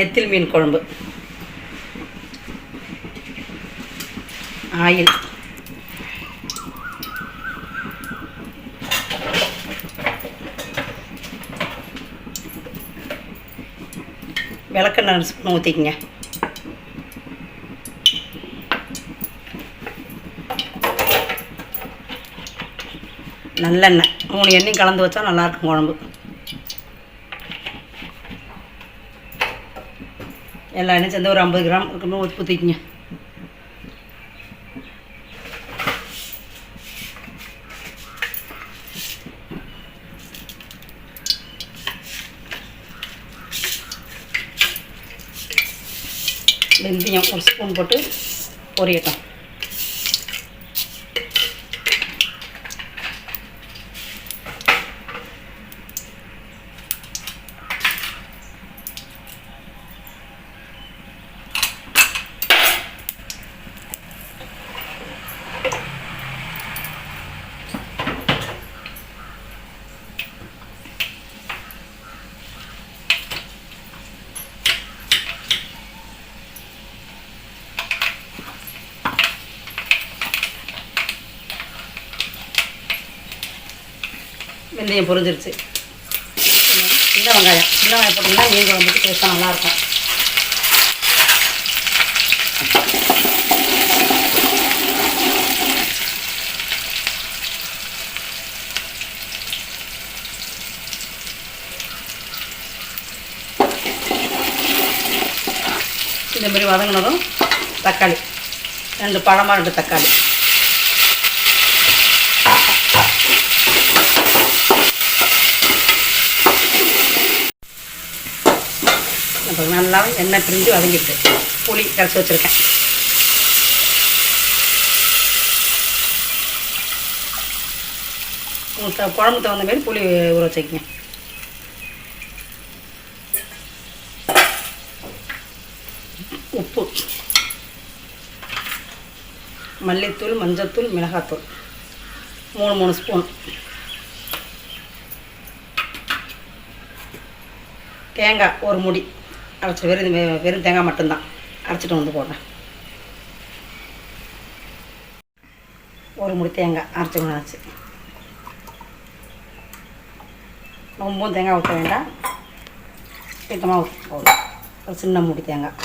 நெத்தில் மீன் குழம்பு. ஆயில். விளக்கெண்ணெய் ஸ்பூன் ஊற்றிக்கங்க நல்லெண்ணெய். மூணு எண்ணெயும் கலந்து வச்சா நல்லாயிருக்கும் குழம்பு. எல்லா எண்ணெயும் சேர்ந்து ஒரு ஐம்பது கிராம் இருக்கணும் ஊற்றி ஊற்றிக்கிங்க வெந்தயம் ஒரு ஸ்பூன் போட்டு பொரியட்டும். வெந்தயம் பொரிஞ்சிருச்சு. சின்ன வெங்காயம். சின்ன வெங்காயம் போட்டிங்கன்னா மீன் குழம்புக்கு டேஸ்ட்டாக நல்லாயிருக்கும். இந்த மாதிரி வதங்கினதும் தக்காளி. ரெண்டு பழமாக ரெண்டு தக்காளி. இப்போ நல்லா எண்ணெய் பிரிஞ்சு வதங்கிட்டு புளி கரைச்சி வச்சுருக்கேன். உங்களுக்கு குழம்பு தகுந்த மாதிரி புளி ஊற வச்சுக்கங்க. உப்பு. மல்லித்தூள் மஞ்சத்தூள் மிளகாத்தூள். மூணு மூணு ஸ்பூன். தேங்காய் ஒரு முடி. அரைச்சி வெறும் வெறும் தேங்காய் மட்டும்தான். அரைச்சிட்டு வந்து போடுறேன். ஒரு முடி தேங்காய் அரைச்சி கொண்டு ரொம்பவும் தேங்காய் ஊற்ற வேண்டாம். சுத்தமாக ஊற்றி போதும். ஒரு சின்ன முடி தேங்காய்.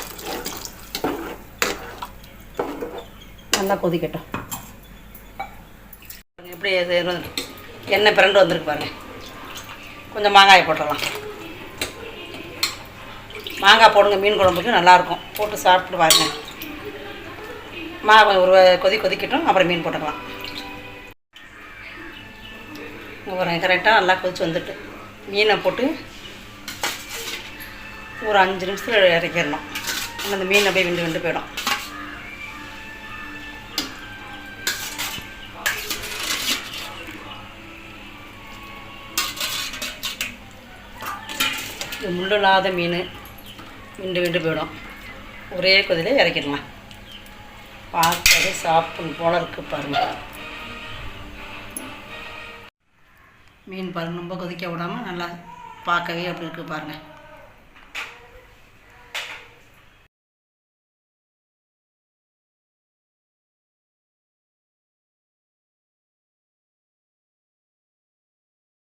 நல்லா கொதிக்கட்டும். எப்படி எண்ணெய் பிறண்டு வந்திருக்கு பாருங்க. கொஞ்சம் மாங்காயை போட்டுடலாம். மாங்காய் போடுங்க மீன் குழம்புக்கு நல்லாயிருக்கும். போட்டு சாப்பிட்டு பாருங்க மாங்காய் ஒரு கொதி கொதிக்கட்டும் அப்புறம் மீன் போட்டுக்கலாம். ஒரு கரெக்டாக நல்லா கொதிச்சு வந்துட்டு மீனை போட்டு ஒரு அஞ்சு நிமிஷத்தில் இறக்கிடணும். அந்த மீன் அப்படியே விண்டு விண்டு போயிடும். இது முள்ளில்லாத மீன். விண்டு விண்டு போயிடும் ஒரே கொதிலே இறக்கிடலாம். பார்க்கவே சாப்பிடும் போல இருக்கு பாருங்க. மீன் பாருங்க ரொம்ப கொதிக்க விடாமல் நல்லா பார்க்கவே அப்படி இருக்குது பாருங்கள்